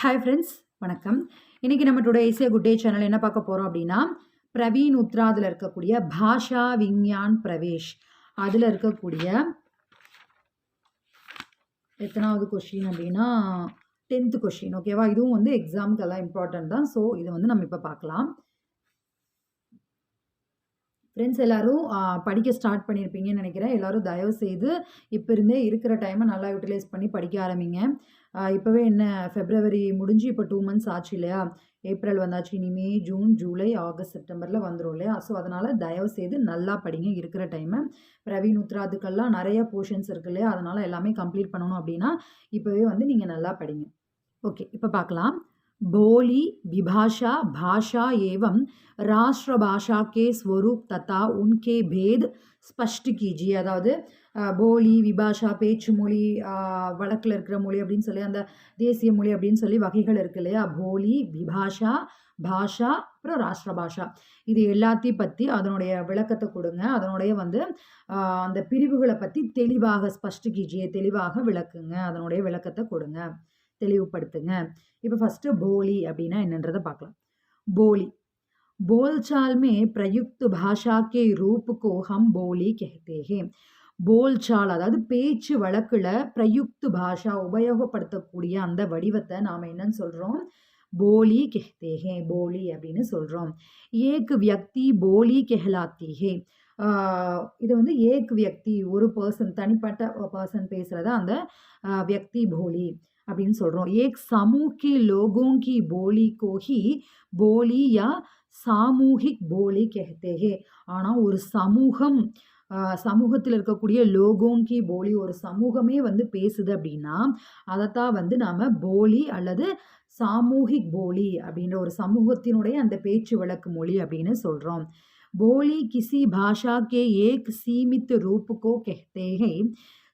Hi friends வணக்கம். இன்றைக்கி நம்ம today Asia good day channel என்ன பார்க்க போகிறோம் அப்படின்னா பிரவீன் உத்ராதில் இருக்கக்கூடிய பாஷா விஞ்ஞான் பிரவேஷ். அதில் இருக்கக்கூடிய எத்தனாவது கொஷின் அப்படின்னா டென்த்து கொஷின் ஓகேவா இதுவும் வந்து எக்ஸாமுக்கெல்லாம் இம்பார்ட்டன்ட் தான். ஸோ இதை வந்து நம்ம இப்போ பார்க்கலாம். ஃப்ரெண்ட்ஸ் எல்லோரும் படிக்க ஸ்டார்ட் பண்ணியிருப்பீங்கன்னு நினைக்கிறேன். எல்லோரும் தயவு செய்து இப்போ இருந்தே இருக்கிற டைமை நல்லா யூட்டிலைஸ் பண்ணி படிக்க ஆரம்பிங்க. இப்போவே என்ன ஃபெப்ரவரி முடிஞ்சு இப்போ டூ மந்த்ஸ் ஆச்சு இல்லையா ஏப்ரல் வந்தாச்சு இனி மே ஜூன் ஜூலை ஆகஸ்ட் செப்டம்பரில் வந்துடும் இல்லையா ஸோ அதனால் தயவு செய்து நல்லா படிங்க இருக்கிற டைமை பிரவீன் உத்ராதுக்கெல்லாம் நிறைய போர்ஷன்ஸ் இருக்கு இல்லையா அதனால் எல்லாமே கம்ப்ளீட் பண்ணணும் அப்படின்னா இப்போவே வந்து நீங்கள் நல்லா படிங்க ஓகே இப்போ பார்க்கலாம் बोली विभाषा भाषा एवं राष्ट्रभाषा के स्वरूप तथा उनके भेद ஸ்பஷ்ட் கீஜி அதாவது போலி விபாஷா பேச்சு மொழி வழக்கில் இருக்கிற மொழி அப்படின்னு சொல்லி அந்த தேசிய மொழி அப்படின்னு சொல்லி வகைகள் இருக்கு இல்லையா போலி விபாஷா பாஷா அப்புறம் ராஷ்டிர பாஷா இது எல்லாத்தையும் பற்றி அதனுடைய விளக்கத்தை கொடுங்க அதனுடைய வந்து அந்த பிரிவுகளை பற்றி தெளிவாக ஸ்பஷ்ட் கீஜியை தெளிவாக விளக்குங்க அதனுடைய விளக்கத்தை கொடுங்க தெளிவுபடுத்துங்க இப்போ ஃபஸ்ட்டு போலி அப்படின்னா என்னன்றதை பார்க்கலாம் போலி बोलचाल में प्रयुक्त भाषा के रूप को हम बोली कहते हैं போல்சால் அதாவது பேச்சு வழக்கில் பிரயுக்து பாஷா உபயோகப்படுத்தக்கூடிய அந்த வடிவத்தை நாம் என்னன்னு சொல்கிறோம் போலி கெஹ்தேஹே போலி அப்படின்னு சொல்கிறோம் ஏக் வியக்தி போலி கெஹலாத்திஹே. இது வந்து ஏக் வியக்தி ஒரு பர்சன் தனிப்பட்ட பர்சன் பேசுகிறத அந்த வியக்தி போலி அப்படின்னு சொல்கிறோம் ஏக் சமூகி லோகோங்கி போலி கோஹி போலி யா சாமூகிக் போலி கெஹத்தேகே ஆனால் ஒரு சமூகம் சமூகத்தில் இருக்கக்கூடிய லோகோங்கி போலி ஒரு சமூகமே வந்து பேசுது அப்படின்னா அதைத்தான் வந்து நாம் போலி அல்லது சாமூகிக் போலி அப்படின்ற ஒரு சமூகத்தினுடைய அந்த பேச்சு வழக்கு மொழி அப்படின்னு சொல்கிறோம் போலி கிசி பாஷா கே ஏக் சீமித் ரூப் கோ कहते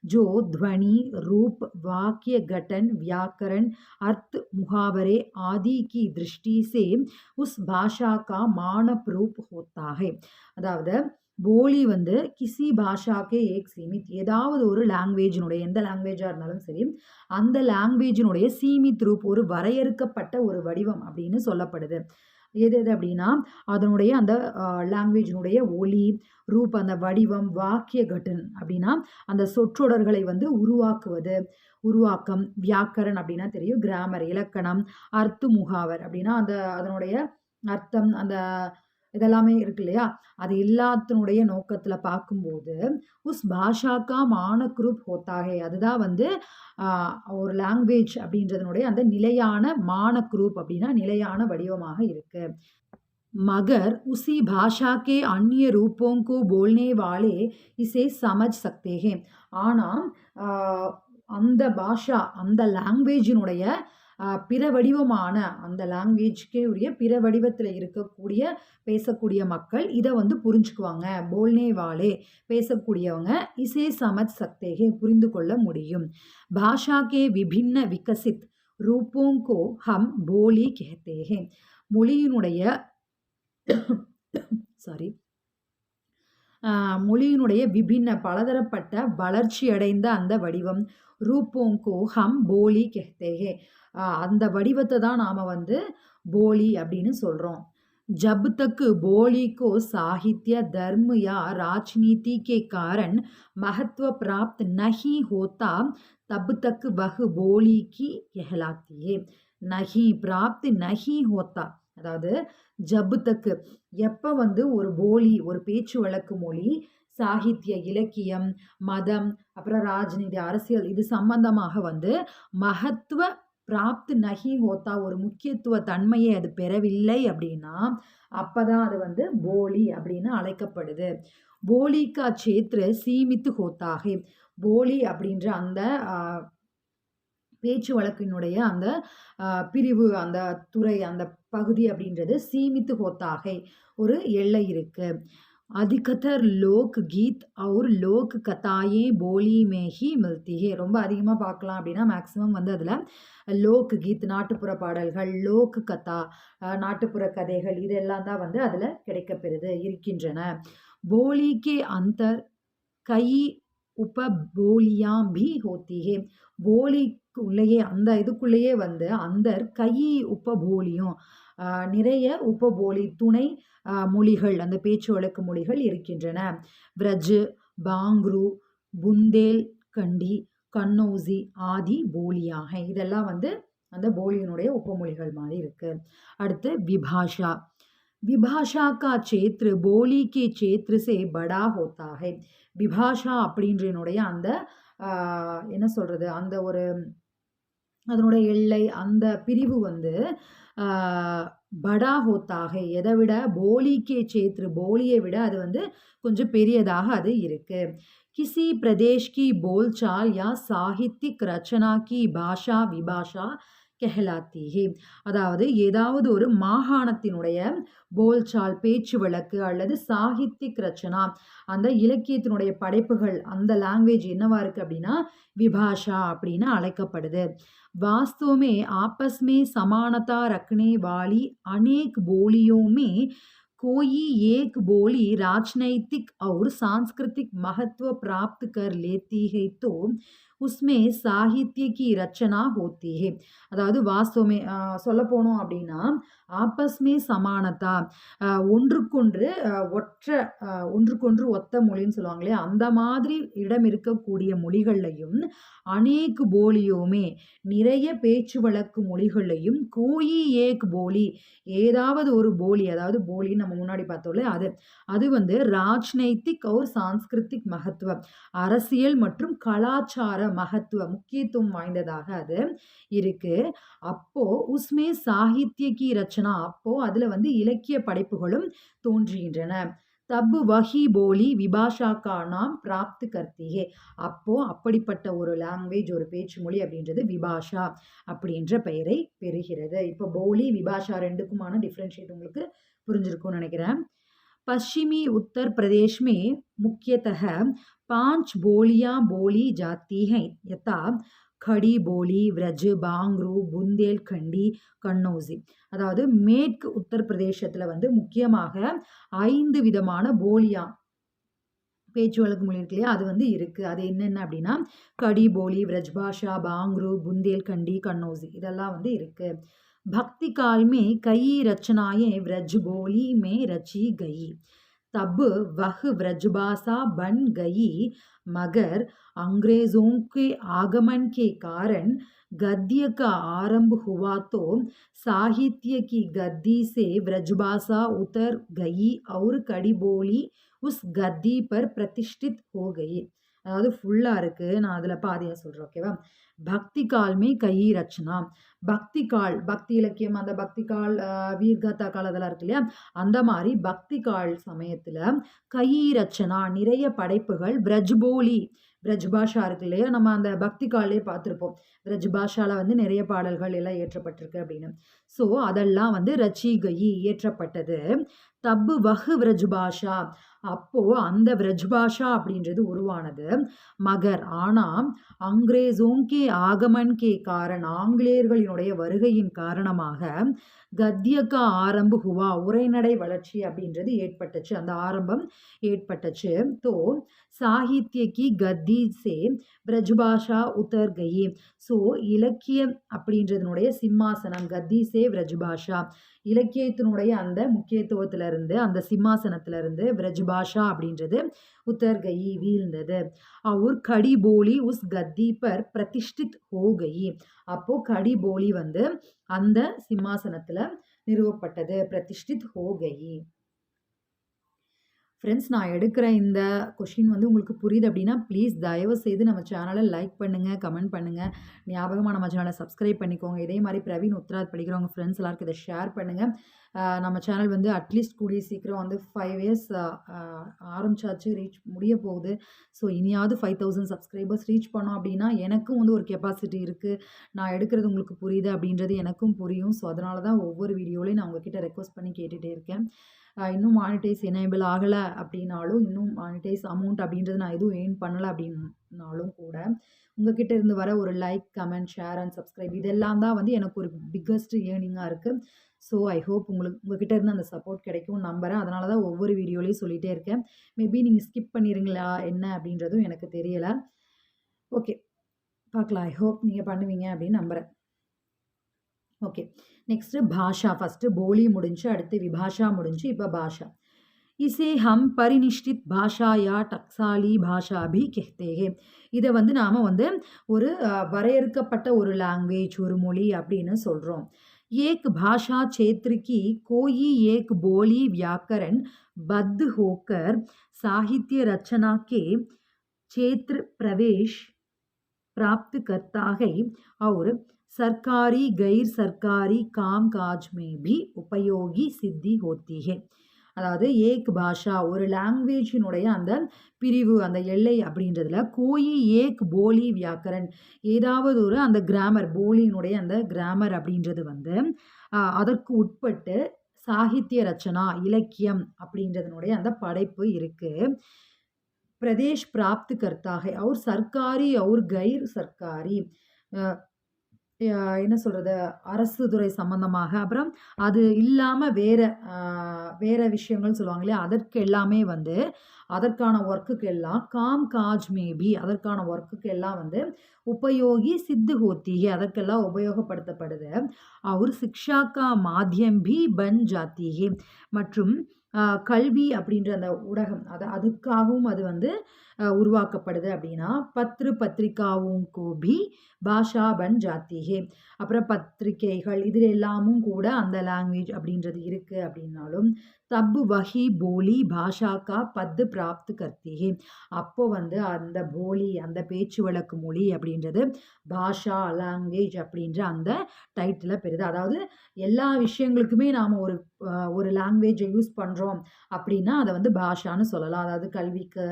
जो ध्वनि रूप वाक्य गठन व्याकरण अर्थ मुहावरे आदि की दृष्टि से उस भाषा का मानप रूप होता है அதாவது போலி வந்து கிசி பாஷாக்கே ஏக் சீமித். ஏதாவது ஒரு லாங்குவேஜினுடைய எந்த லாங்குவேஜாக இருந்தாலும் சரி அந்த லாங்குவேஜினுடைய சீமித் ரூப் ஒரு வரையறுக்கப்பட்ட ஒரு வடிவம் அப்படின்னு சொல்லப்படுது. எது எது அப்படின்னா அதனுடைய அந்த லாங்குவேஜினுடைய ஒலி ரூப் அந்த வடிவம் வாக்கிய கட்டன் அப்படின்னா அந்த சொற்றொடர்களை வந்து உருவாக்குவது உருவாக்கம் வியாக்கரன் அப்படின்னா தெரியும் கிராமர் இலக்கணம் அர்த்து முகாவர் அப்படின்னா அந்த அதனுடைய அர்த்தம் அந்த இதெல்லாமே இருக்கு இல்லையா அது எல்லாத்தினுடைய நோக்கத்தில் பார்க்கும்போது உஸ் பாஷாக்கா மானக்ரூப் ஹோத்தாகே அதுதான் வந்து ஒரு லாங்குவேஜ் அப்படின்றதனுடைய அந்த நிலையான மானக்ரூப் அப்படின்னா நிலையான வடிவமாக இருக்குது மகர் உசி பாஷா கே அந்நிய रूपों को बोलने वाले इसे समझ ஆனால் அந்த பாஷா அந்த லாங்குவேஜினுடைய பிற வடிவமான அந்த லாங்குவேஜ்க்கே உரிய பிற வடிவத்தில் இருக்கக்கூடிய பேசக்கூடிய மக்கள் இதை வந்து புரிஞ்சுக்குவாங்க. போல்னே வாலே பேசக்கூடியவங்க இசே சமத் சக்தேகே புரிந்து கொள்ள முடியும். பாஷாக்கே விபின்ன விகசித் ரூபோங்கோ ஹம் போலி கேத்தேகே. மொழியினுடைய சாரி மொழியினுடைய விபின்ன பலதரப்பட்ட வளர்ச்சியடைந்த அந்த வடிவம் ரூபோங்கோ ஹம் போலி கெஹ்தேகே அந்த வடிவத்தை தான் நாம் வந்து போலி அப்படின்னு சொல்கிறோம் जब तक बोली को साहित्य धर्म या राजनीति के कारण महत्व प्राप्त नहीं होता तब तक वह बोली की कहलाती है नहीं प्राप्त नहीं होता அதாவது ஜப்புத்தக்கு எப்போ வந்து ஒரு போலி ஒரு பேச்சு வழக்கு மொழி சாகித்ய இலக்கியம் மதம் அப்புறம் ராஜ்நீதி அரசியல் இது சம்பந்தமாக வந்து மகத்துவ பிராப்து நகி ஹோத்தா ஒரு முக்கியத்துவ தன்மையை அது பெறவில்லை அப்படின்னா அப்பதான் அது வந்து போலி அப்படின்னு அழைக்கப்படுது. போலிக்கா சேத்ர சீமித்து ஹோத்தாகே. போலி அப்படின்ற அந்த பேச்சு வழக்கினுடைய அந்த பிரிவு அந்த துறை அந்த பகுதி அப்படின்றது சீமித்து ஹோத்தாகை. ஒரு எல்லை இருக்குது அதிகத்தர் லோக் கீத் அவுர் லோக் கதாயே போலி மேகி மில்திஹே ரொம்ப அதிகமாக பார்க்கலாம் அப்படின்னா மேக்சிமம் வந்து அதில் லோக் கீத் நாட்டுப்புற பாடல்கள் லோக் கதா நாட்டுப்புற கதைகள் இதெல்லாம் தான் வந்து அதில் கிடைக்கப்பெறுது இருக்கின்றன. போலிக்கே அந்தர் கை உப போலியாம் பி ஹோத்திஹே போலி உள்ளேயே அந்த இதுக்குள்ளேயே வந்து அந்த கை உப்பபோலியும் நிறைய உப்பபோலி துணை மொழிகள் அந்த பேச்சு வழக்கு மொழிகள் இருக்கின்றன. விரஜு பாங்க்ரு புந்தேல் கண்டி கண்ணோசி ஆதி போலியாக. இதெல்லாம் வந்து அந்த போலியினுடைய உப்பமொழிகள் மாதிரி இருக்குது அடுத்து விபாஷா. விபாஷா கா சேத்ரு போலி கே சேத்ரு சே படா ஹோத்தாகை. விபாஷா அப்படின்றனுடைய அந்த என்ன சொல்கிறது அந்த ஒரு அதனுடைய எல்லை அந்த பிரிவு வந்து படா ஹோத்தாக எதை விட போலிக்கே சேத்ரு போலியை விட அது வந்து கொஞ்சம் பெரியதாக அது இருக்குது கிசி பிரதேஷ்கி போல்சால் யா சாகித்யிக் ரச்சனா கி பாஷா விபாஷா कहलाती है அதாவது ஏதாவது ஒரு மாகாணத்தினுடைய போல்சால் பேச்சு வழக்கு அல்லது சாகித்யிக் ரச்சனா அந்த இலக்கியத்தினுடைய படைப்புகள் அந்த லாங்குவேஜ் என்னவா இருக்கு அப்படின்னா விபாஷா அப்படின்னு அழைக்கப்படுது वास्तव में आपस में समानता रखने वाली अनेक बोलियों में कोई एक बोली राजनैतिक और सांस्कृतिक महत्व प्राप्त कर लेती है तो உஸ்மே சாகித்ய கி ரச்சனா ஹோத்தி அதாவது வாஸ்துமே சொல்ல போனோம் அப்படின்னா ஆபஸ்மே சமானதா. ஒன்றுக்கொன்று ஒற்ற ஒன்றுக்கொன்று ஒத்த மொழின்னு சொல்லுவாங்க இல்லையா? அந்த மாதிரி இடம் இருக்கக்கூடிய மொழிகள்லையும் அநேக் போலியோமே நிறைய பேச்சு வழக்கு மொழிகள்லையும் கோயி ஏக் போலி ஏதாவது ஒரு போலி அதாவது போலின்னு நம்ம முன்னாடி பார்த்தோம்ல அது அது வந்து ராஜ்நைத்திக் ஒரு சான்ஸ்கிருத்திக் மகத்துவம் அரசியல் மற்றும் கலாச்சார மகத்துவ முக்கியத்துவம் வாய்ந்ததாக அது இருக்கு. அப்போ உஸ்மே சாகித்ய கி ரச்சனா அப்போ அதுல வந்து இலக்கிய படைப்புகளும் தோன்றுகின்றன. தப்பு வஹி போலி விபாஷாக்கா நாம் பிராப்து கர்த்தியே அப்போ அப்படிப்பட்ட ஒரு லாங்குவேஜ் ஒரு பேச்சு மொழி அப்படின்றது விபாஷா அப்படின்ற பெயரை பெறுகிறது. இப்போ போலி விபாஷா ரெண்டுக்குமான டிஃப்ரென்ஷியேட் உங்களுக்கு புரிஞ்சிருக்கும்னு நினைக்கிறேன். पश्चिमी उत्तर प्रदेश में मुख्यतः पांच बोलियां बोली जाती हैं यथा खड़ी போலி விரஜ் பாங்க்ரு புந்தேல்கண்டி கண்ணோசி அதாவது மேற்கு உத்தரப்பிரதேசத்தில் வந்து முக்கியமாக ஐந்து விதமான போலியா பேச்சு வழக்கு மொழி இருக்கு இல்லையா அது வந்து இருக்கு அது என்னென்ன அப்படின்னா கடி போலி விரஜ்பாஷா பாங்க்ரு புந்தேல்கண்டி கண்ணோசி இதெல்லாம் வந்து இருக்கு भक्ति काल में कई रचनाएं व्रज बोली में रची गई तब वह व्रजभाषा बन गई मगर अंग्रेजों के आगमन के कारण गद्य का आरंभ हुआ तो साहित्य की गद्दी से व्रजभाषा उतर गई और कड़ी बोली उस गद्दी पर प्रतिष्ठित हो गई அதாவது ஃபுல்லாக இருக்குது நான் அதில் பாதியாக சொல்கிறேன் ஓகேவா பக்திகால்மே கை ரச்சனா பக்தி கால் பக்தி இலக்கியம் அந்த பக்தி கால் வீர்காத்தா கால் அதெல்லாம் இருக்கு இல்லையா? அந்த மாதிரி பக்தி கால் சமயத்தில் கை ரச்சனா நிறைய படைப்புகள் பிரஜ்போலி. பிரஜ் பாஷா இருக்கு இல்லையா? நம்ம அந்த பக்தி காலே பார்த்துருப்போம். பிரஜ் பாஷால வந்து நிறைய பாடல்கள் எல்லாம் ஏற்றப்பட்டிருக்கு அப்படின்னு. ஸோ அதெல்லாம் வந்து ரச்சிகயி இயற்றப்பட்டது. தப்பு வஹு பாஷா அப்போது அப்போ அந்த விரஜ் பாஷா அப்படின்றது உருவானது. மகர் ஆனால் அங்கிரேசோங்கே ஆகமன் கே காரண் ஆங்கிலேயர்களினுடைய வருகையின் காரணமாக கத்தியக்க ஆரம்பு ஹுவா உரைநடை வளர்ச்சி அப்படின்றது ஏற்பட்டுச்சு. அந்த ஆரம்பம் ஏற்பட்டுச்சு. தோ சாகித்ய கி கத்தி சே பிரஜ்பாஷா உத்தர் கயி. ஸோ இலக்கியம் அப்படின்றதுனுடைய சிம்மாசனம் கத்தி சே விரஜ்பாஷா. இலக்கியத்தினுடைய அந்த முக்கியத்துவத்திலிருந்து அந்த சிம்மாசனத்திலிருந்து விரஜ்பாஷா அப்படின்றது உத்தர் கயி வீழ்ந்தது. அவர் கடி போலி உஸ் கத்தி பர் பிரதிஷ்டித் ஹோ கயி அப்போ கடி போலி வந்து அந்த சிம்மாசனத்தில் நிறுவப்பட்டது பிரதிஷ்டித் ஹோ கயி ஃப்ரெண்ட்ஸ் நான் எடுக்கிற இந்த கொஷின் வந்து உங்களுக்கு புரியுது அப்படின்னா ப்ளீஸ் தயவு செய்து நம்ம சேனலை லைக் பண்ணுங்கள் கமெண்ட் பண்ணுங்கள் ஞாபகமாக நம்ம சேனலை சப்ஸ்கிரைப் பண்ணிக்கோங்க. இதே மாதிரி பிரவீன் உத்ராத் படிக்கிறவங்க ஃப்ரெண்ட்ஸ் எல்லாருக்கும் இதை ஷேர் பண்ணுங்கள் நம்ம சேனல் வந்து அட்லீஸ்ட் கூடிய சீக்கிரம் வந்து ஃபைவ் இயர்ஸ் ஆரம்பிச்சாச்சு ரீச் முடிய போகுது. ஸோ இனியாவது ஃபைவ் தௌசண்ட் சப்ஸ்கிரைபர்ஸ் ரீச் பண்ணோம் அப்படின்னா எனக்கும் வந்து ஒரு கெப்பாசிட்டி இருக்குது நான் எடுக்கிறது உங்களுக்கு புரியுது அப்படின்றது எனக்கும் புரியும். ஸோ அதனால தான் ஒவ்வொரு வீடியோலையும் நான் உங்ககிட்ட ரெக்வஸ்ட் பண்ணி கேட்டுகிட்டே இருக்கேன். இன்னும் மானிடைஸ் எனேபிள் ஆகலை அப்படின்னாலும், இன்னும் மானிடைஸ் அமௌண்ட் அப்படின்றது நான் எதுவும் ஏர்ன் பண்ணலை அப்படின்னாலும் கூட, உங்ககிட்ட இருந்து வர ஒரு like, comment, share and subscribe இதெல்லாம் தான் வந்து எனக்கு ஒரு பிக்கஸ்ட் ஏர்னிங்காக இருக்குது ஸோ ஐ ஹோப் உங்களுக்கு உங்ககிட்ட இருந்து அந்த சப்போர்ட் கிடைக்கும் நம்புறேன். அதனால தான் ஒவ்வொரு வீடியோலையும் சொல்லிகிட்டே இருக்கேன். மேபி நீங்கள் ஸ்கிப் பண்ணிருங்களா என்ன அப்படின்றதும் எனக்கு தெரியலை ஓகே. பார்க்கலாம். ஐ ஹோப் நீங்கள் பண்ணுவீங்க அப்படின்னு நம்புகிறேன் ஓகே. நெக்ஸ்ட்டு பாஷா. ஃபஸ்ட்டு போலி முடிஞ்சு அடுத்து விபாஷா முடிஞ்சு இப்போ பாஷா. இசே ஹம் பரிநிஷ்டித் பாஷாயா டக்ஸாலி பாஷா பி கெஹ்தேகே இதை வந்து நாம் வந்து ஒரு வரையறுக்கப்பட்ட ஒரு லாங்குவேஜ், ஒரு மொழி அப்படின்னு சொல்கிறோம் एक भाषा क्षेत्र की कोई एक बोली व्याकरण बद्ध होकर साहित्य रचना के क्षेत्र प्रवेश प्राप्त करता है और सरकारी, गैर सरकारी काम काज में भी उपयोगी सिद्धि होती है। அதாவது ஏக் பாஷா ஒரு லாங்குவேஜினுடைய அந்த பிரிவு, அந்த எல்லை அப்படின்றதுல கோயி ஏக் போலி வியாக்கரன் ஏதாவது ஒரு அந்த கிராமர் போலியினுடைய அந்த கிராமர் அப்படின்றது வந்து அ அதற்கு உட்பட்டு சாகித்ய ரச்சனா, இலக்கியம் அப்படின்றதனுடைய அந்த படைப்பு இருக்கு. பிரதேஷ் பிராப்த் கர்த்தா ஹை और सरकारी और गैर सरकारी அ ய என்ன சொல்றது? அரசு துறை சம்மந்தமாக, அப்புறம் அது இல்லாமல் வேற வேற விஷயங்கள் சொல்லுவாங்க இல்லையா? அதற்கு எல்லாமே வந்து அதற்கான ஒர்க்குக்கு எல்லாம் காம் காஜ் மேபி அதற்கான ஒர்க்குக்கு எல்லாம் வந்து உபயோகி சித்து ஹோத்தி அதற்கெல்லாம் உபயோகப்படுத்தப்படுது. அவர் சிக்ஷாக்கா மாத்தியம் பி பன் ஜாத்தியே மற்றும் கல்வி அப்படின்ற அந்த ஊடகம் அது அதுக்காகவும் அது வந்து உருவாக்கப்படுது அப்படின்னா பத்ரு பத்திரிகாவும் கோபி பாஷா பன் ஜாத்திகே. அப்புறம் பத்திரிகைகள் இதில் எல்லாமும் கூட அந்த லாங்குவேஜ் அப்படின்றது இருக்குது அப்படின்னாலும் தப் வஹி போலி பாஷாக்கா பத்து பிராப்து கர்த்திகே அப்போ வந்து அந்த போலி அந்த பேச்சு வழக்கு மொழி அப்படின்றது பாஷா, லாங்குவேஜ் அப்படின்ற அந்த டைட்டில் பெறுது. அதாவது எல்லா விஷயங்களுக்குமே நாம் ஒரு ஒரு லாங்குவேஜை யூஸ் பண்ணுறோம் அப்படின்னா அதை வந்து பாஷான்னு சொல்லலாம். அதாவது கல்விக்கு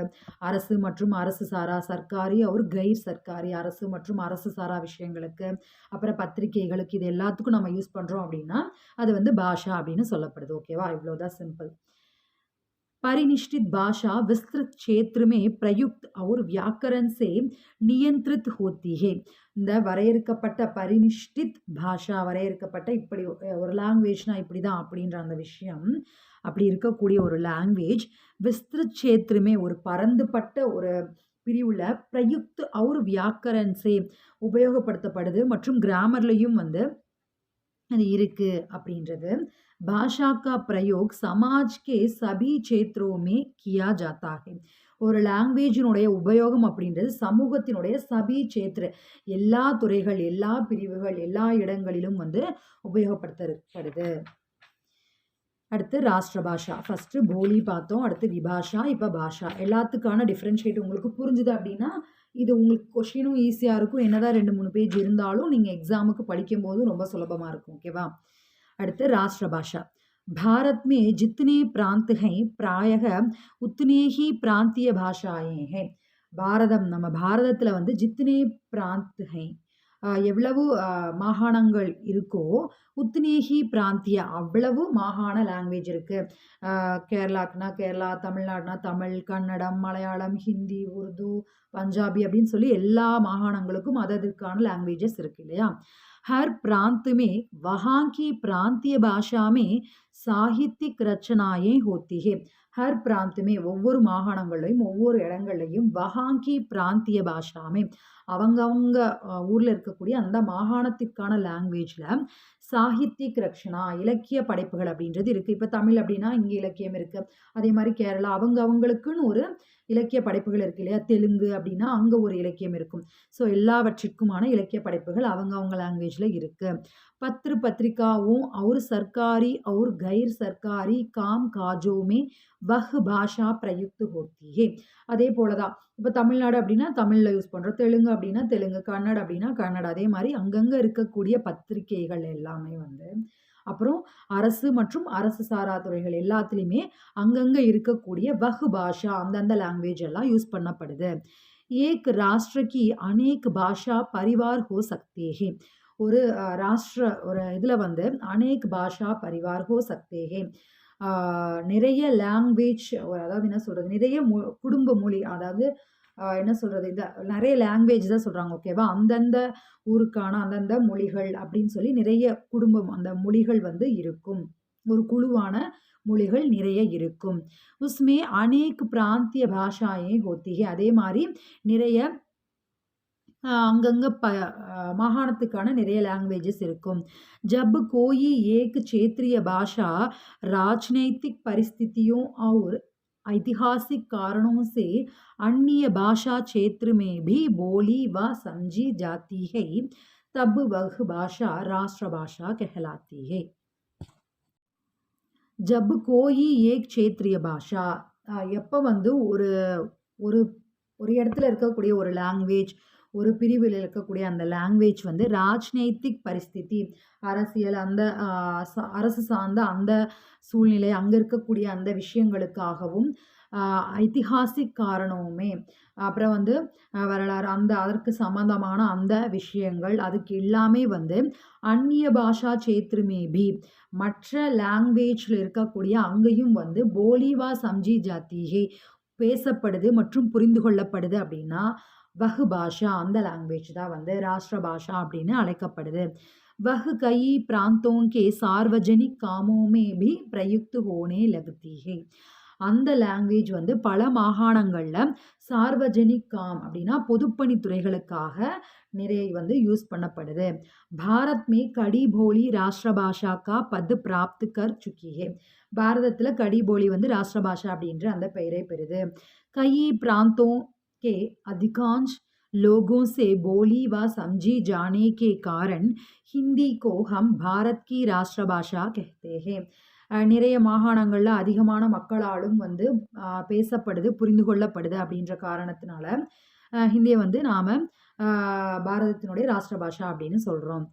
அரசு மற்றும் அரசு சாரா சர்க்காரி அவர் கைர் சர்க்காரி அரசு மற்றும் அரசு சாரா விஷயங்களுக்கு அப்புறம் பத்திரிகைகளுக்கு இது எல்லாத்துக்கும் நம்ம யூஸ் பண்ணுறோம் அப்படின்னா அது வந்து பாஷா அப்படின்னு சொல்லப்படுது. ஓகேவா இவ்வளோதான் சிம்பிள் परिनिष्ठित भाषा विस्तृत क्षेत्र में प्रयुक्त और व्याकरण से नियंत्रित होती है. இந்த வரையறுக்கப்பட்ட பரிநிஷ்டித் பாஷா வரையறுக்கப்பட்ட இப்படி ஒரு லாங்குவேஜ்னா இப்படிதான் அப்படின்ற அந்த விஷயம், அப்படி இருக்கக்கூடிய ஒரு லாங்குவேஜ் விஸ்திருத் क्षेत्र में ஒரு பரந்துபட்ட ஒரு பிரிவுல பிரயுக்த் और व्याकरण से உபயோகப்படுத்தப்படுது மற்றும் கிராமர்லயும் வந்து அது இருக்கு அப்படின்றது. भाषा का प्रयोग समाज के सभी क्षेत्रों में किया जाता है. ஒரு லாங்குவேஜினுடைய உபயோகம் அப்படின்றது சமூகத்தினுடைய சபி சேத்ர எல்லா துறைகள், எல்லா பிரிவுகள், எல்லா இடங்களிலும் வந்து உபயோகப்படுத்தப்படுது. அடுத்து ராஷ்டிர பாஷா. ஃபர்ஸ்ட்டு போலி பார்த்தோம். அடுத்து விபாஷா. இப்ப பாஷா. எல்லாத்துக்கான டிஃபரன்ஷியேட் உங்களுக்கு புரிஞ்சுது அப்படின்னா, இது உங்களுக்கு கொஸ்டினும் ஈஸியா இருக்கும். என்னதான் 2, 3 பேஜ் இருந்தாலும் நீங்க எக்ஸாமுக்கு படிக்கும்போது ரொம்ப சுலபமா இருக்கும். ஓகேவா? அடுத்து ராஷ்டிர பாஷா. भारत में जितने प्रांत हैं प्रायः उतने ही प्रांतीय भाषाएँ हैं. பாரதம் நம்ம பாரதத்தில வந்து ஜித்னே பிராந்த் ஹை அ எவ்வளவு அ மாகாணங்கள் இருக்கோ, உத்னே ஹி பிராந்திய அவ்வளவு மாகாண லாங்குவேஜ் இருக்கு. அ கேரளாக்குனா கேரளா, தமிழ்நாடுனா தமிழ், கன்னடம், மலையாளம், ஹிந்தி, உருது, பஞ்சாபி அப்படின்னு சொல்லி எல்லா மாகாணங்களுக்கும் அததற்கான லாங்குவேஜஸ் இருக்கு இல்லையா? हर प्रांत में वहाँ की प्रांतीय भाषा में साहित्यिक रचनाएँ होती है. ஹர் பிராந்த் में ஒவ்வொரு மாகாணங்கள்லயும், ஒவ்வொரு இடங்கள்லயும் வஹாங் கி பிராந்திய பாஷா में அவங்கவங்க அ ஊர்ல இருக்கக்கூடிய அந்த மாகாணத்திற்கான லாங்குவேஜ்ல சாகித்யிக் ரக்ஷனா இலக்கிய படைப்புகள் அப்படின்றது இருக்குது இப்போ தமிழ் அப்படின்னா இங்கே இலக்கியம் இருக்குது அதே மாதிரி கேரளா அவங்க அவங்களுக்குன்னு ஒரு இலக்கிய படைப்புகள் இருக்கு இல்லையா? தெலுங்கு அப்படின்னா அங்கே ஒரு இலக்கியம் இருக்கும். ஸோ எல்லாவற்றிற்குமான இலக்கிய படைப்புகள் அவங்க அவங்க லாங்குவேஜில் இருக்குது पत्र पत्रिकाओं और सरकारी और गैर सरकारी काम काजों में वह भाषा प्रयुक्त होती है. அதே போல தான். இப்ப தமிழ்நாடு அப்படின்னா தமிழ்ல யூஸ் பண்றோம். தெலுங்கு அப்படின்னா தெலுங்கு, கன்னட அப்படின்னா கன்னட. அதே மாரி அங்கங்க இருக்கக்கூடிய பத்திரிக்கைகள் எல்லாமே வந்து அப்புறம் அரசு மற்றும் அரசு சாரா துறைகள் எல்லாத்துலயுமே அங்கங்க இருக்கக்கூடிய வஹ் பாஷா அந்தந்த லாங்குவேஜ் எல்லாம் யூஸ் பண்ணப்படுது. एक राष्ट्र की अनेक भाषा परिवार हो सकते हैं. ஒரு ராஷ்டிர ஒரு இதில் வந்து அனேக் பாஷா பரிவார்கோ சக்தேகே நிறைய லாங்குவேஜ் ஒரு அதாவது என்ன சொல்கிறது நிறைய மொ குடும்ப மொழி அதாவது என்ன சொல்கிறது இந்த நிறைய லாங்குவேஜ் தான் சொல்கிறாங்க ஓகேவா? அந்தந்த ஊருக்கான அந்தந்த மொழிகள் அப்படின்னு சொல்லி நிறைய குடும்பம் அந்த மொழிகள் வந்து இருக்கும். ஒரு குழுவான மொழிகள் நிறைய இருக்கும். உஸ்மே அநேக் பிராந்திய பாஷாயே ஹோத்திகே அதே மாதிரி நிறைய அங்கங்க ப அ மாகாணத்துக்கான நிறைய லாங்குவேஜஸ் இருக்கும். ஜப் கோயி ஏக் क्षेत्रीय भाषा राजनैतिक परिस्थितियों और ऐतिहासिक कारणों से अन्य भाषा क्षेत्र में भी बोली व समझी जाती है, तब वह भाषा राष्ट्रभाषा कहलाती है. ஜப் கோயி ஏக் क्षेत्रीय भाषा அ எப்ப வந்து ஒரு ஒரு ஒரு இடத்துல இருக்கக்கூடிய ஒரு லாங்குவேஜ், ஒரு பிரிவில் இருக்கக்கூடிய அந்த லாங்குவேஜ் வந்து ராஜ்நைத்திக் பரிஸ்திதி அரசியல் அந்த அரசு சார்ந்த அந்த சூழ்நிலை அங்கே இருக்கக்கூடிய அந்த விஷயங்களுக்காகவும் ஐதிஹாசிக் காரணமுமே. அப்புறம் வந்து வரலாறு அந்த அதற்கு சம்மந்தமான அந்த விஷயங்கள் அதுக்கு எல்லாமே வந்து அந்நிய பாஷா சேத்ருமேபி மற்ற லாங்குவேஜில் இருக்கக்கூடிய அங்கேயும் வந்து போலிவா சம்ஜி ஜாத்திகை பேசப்படுது மற்றும் புரிந்து கொள்ளப்படுது அப்படின்னா வஹு பாஷா அந்த லாங்குவேஜ் தான் வந்து ராஷ்டிர பாஷா அப்படின்னு அழைக்கப்படுது. வஹ் கை பிராந்தோங்கே சார்வஜனிக் காமோமே பி பிரயுக்து ஹோனே லகுத்தீகே. அந்த லாங்குவேஜ் வந்து பல மாகாணங்களில் சார்வஜனிக் காம் அப்படின்னா பொதுப்பணித்துறைகளுக்காக நிறைய வந்து யூஸ் பண்ணப்படுது. பாரத் மே கடி போலி ராஷ்டிர பாஷா கா பிராப்து கர் சுக்கியே பாரதத்தில் கடி போலி வந்து ராஷ்டிரபாஷா அப்படின்ற அந்த பெயரை பெறுது. கையி பிராந்தோம் के अधिकांश लोगों से बोली व समझी जाने के कारण हिंदी को हम भारत की राष्ट्र भाषा कहते हैं. அ நிறைய மாகாணங்கள்ல அதிகமான மக்களாலும் வந்து அ பேசப்படுது, புரிந்து கொள்ளப்படுது அப்படின்ற காரணத்தினால, அ ஹிந்திய வந்து நாம அ பாரதத்தினுடைய ராஷ்டிர பாஷா அப்படின்னு சொல்றோம்.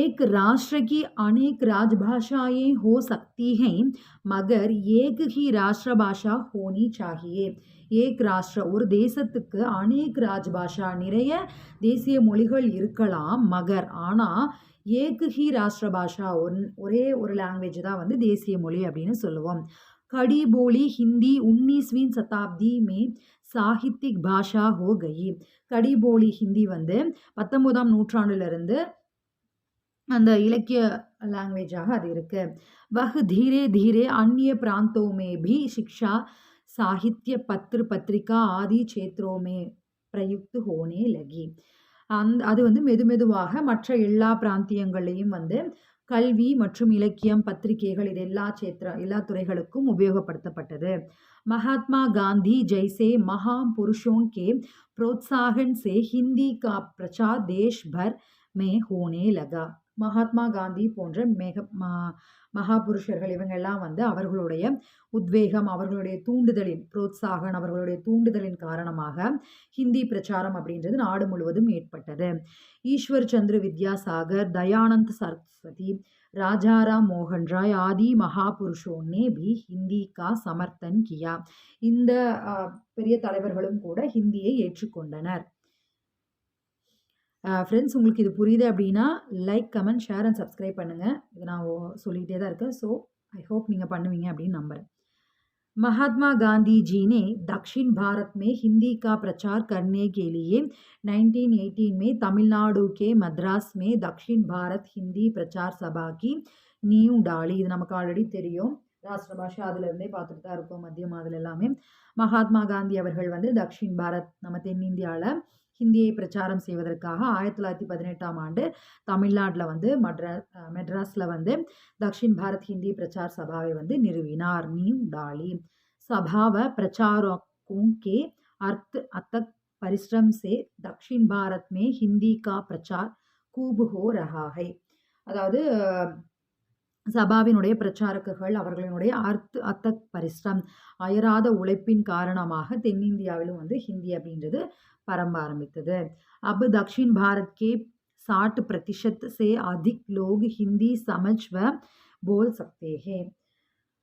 एक राष्ट्र की अनेक राजभाषाएँ हो सकती हैं, मगर एक ही राष्ट्रभाषा होनी चाहिए. ஏக் ராஷ்டிர ஒரு தேசத்துக்கு அநேக் ராஜ்பாஷா நிறைய தேசிய மொழிகள் இருக்கலாம். மகர் ஆனா, ஏக் ஹி ராஷ்டிர பாஷா ஒன் ஒரே ஒரு லாங்குவேஜ் தான் வந்து தேசிய மொழி அப்படின்னு சொல்லுவோம். கடி போலி ஹிந்தி 19वीं शताब्दी में साहित्यिक भाषा हो गई. கடி போலி ஹிந்தி வந்து 19ஆம் நூற்றாண்டிலிருந்து அந்த இலக்கிய லாங்குவேஜாக அது இருக்கு. वह धीरे-धीरे अन्य प्रांतों में भी शिक्षा, साहित्य, पत्र पत्रिका आदि क्षेत्रों में प्रयुक्त होने लगी. அந் அது வந்து மெதுமெதுவாக மற்ற எல்லா பிராந்தியங்கள்லயும் வந்து கல்வி மற்றும் இலக்கியம், பத்திரிகைகள் இது எல்லா சேத்ர எல்லா துறைகளுக்கும் உபயோகப்படுத்தப்பட்டது. महात्मा गांधी जैसे महान पुरुषों के प्रोत्साहन से हिंदी का प्रचार देश भर में होने लगा. மகாத்மா காந்தி போன்ற மேக மகாபுருஷர்கள் இவங்கெல்லாம் வந்து அவர்களுடைய உத்வேகம் அவர்களுடைய தூண்டுதலின் புரோத்சாகன் அவர்களுடைய தூண்டுதலின் காரணமாக ஹிந்தி பிரச்சாரம் அப்படின்றது நாடு முழுவதும் ஏற்பட்டது. ஈஸ்வர் சந்திர வித்யாசாகர் தயானந்த் சரஸ்வதி ராஜாராம் மோகன் ராய் ஆதி மகாபுருஷோன்னே பி ஹிந்தி கா சமர்த்தன் கியா. இந்த பெரிய தலைவர்களும் கூட ஹிந்தியை ஏற்றுக்கொண்டனர். அ ஃப்ரெண்ட்ஸ் உங்களுக்கு இது புரியுது அப்படின்னா, like, comment, share and subscribe பண்ணுங்க. இத நான் ஒ சொல்லிட்டே தான் இருக்கேன். ஸோ, ஐ ஹோப் நீங்க பண்ணுவீங்க அப்படின்னு நம்புறேன். महात्मा गांधी जी ने दक्षिण भारत में हिंदी का प्रचार करने के लिए 1918 में तमिलनाडु के मद्रास में दक्षिण भारत हिंदी प्रचार सभा की नींव डाली. இது நமக்கு ஆல்ரெடி தெரியும். ராஷ்டிர பாஷா அதிலிருந்தே பார்த்துட்டு தான் இருக்கோம். மத்தியம் அதுல எல்லாமே. மகாத்மா காந்தி அவர்கள் வந்து தக்ஷின் பாரத் நம்ம தென்னிந்தியால ஹிந்தியை பிரச்சாரம் செய்வதற்காக ஆயிரத்தி தொள்ளாயிரத்தி பதினெட்டாம் ஆண்டு தமிழ்நாட்டில் வந்து மட்ரா மெட்ராஸில் வந்து தக்ஷின் பாரத் ஹிந்தி பிரச்சார் சபாவை வந்து நிறுவினார். நியூ டாலி சபாவை பிரச்சாரக்கும் கே. அர்த் அத்தக் परिश्रम से தக்ஷின் भारत में हिंदी का प्रचार खूब हो அதாவது சபாவினுடைய பிரச்சாரகர்கள் அவர்களினுடைய அர்த் அத்தக் பரிஸ்ரம் அயராத உழைப்பின் காரணமாக தென்னிந்தியாவிலும் வந்து ஹிந்தி அப்படின்றது பரம்ப ஆரம்பித்தது. अब दक्षिण भारत के 60% से अधिक लोग हिंदी समझ व बोल सकते हैं.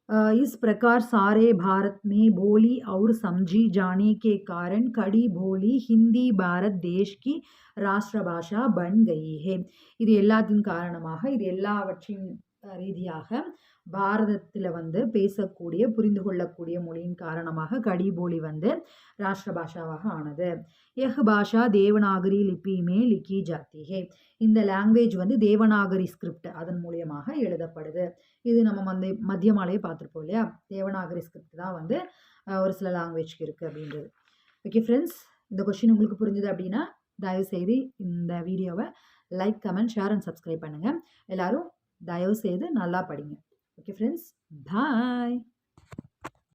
अ, इस प्रकार सारे भारत में बोली और समझी जाने के कारण खड़ी बोली हिंदी भारत देश की ராஷ்டிர பாஷா பன் கயி ஹே. இது எல்லாத்தின் காரணமாக இது எல்லாவற்றின் ரீதியாக பாரதத்தில் வந்து பேசக்கூடிய புரிந்து கொள்ளக்கூடிய மொழியின் காரணமாக கடிபோலி வந்து ராஷ்டிர பாஷாவாக ஆனது. எஹ் பாஷா தேவநாகரி லிப்பியுமே லிக்கி ஜாத்திகே. இந்த லாங்குவேஜ் வந்து தேவநாகரி ஸ்கிரிப்ட் அதன் மூலியமாக எழுதப்படுது. இது நம்ம வந்து மத்தியமாலையே பார்த்துருப்போம் இல்லையா? தேவநாகரி ஸ்கிரிப்ட் தான் வந்து ஒரு சில லாங்குவேஜ்க்கு இருக்குது அப்படின்றது. ஓகே ஃப்ரெண்ட்ஸ் இந்த கொஷின் உங்களுக்கு புரிஞ்சுது அப்படின்னா தயவுசெய்து இந்த வீடியோவை like comment share and subscribe பண்ணுங்கள் எல்லாரும் தயவு செய்து நல்லா படிங்க. Okay friends bye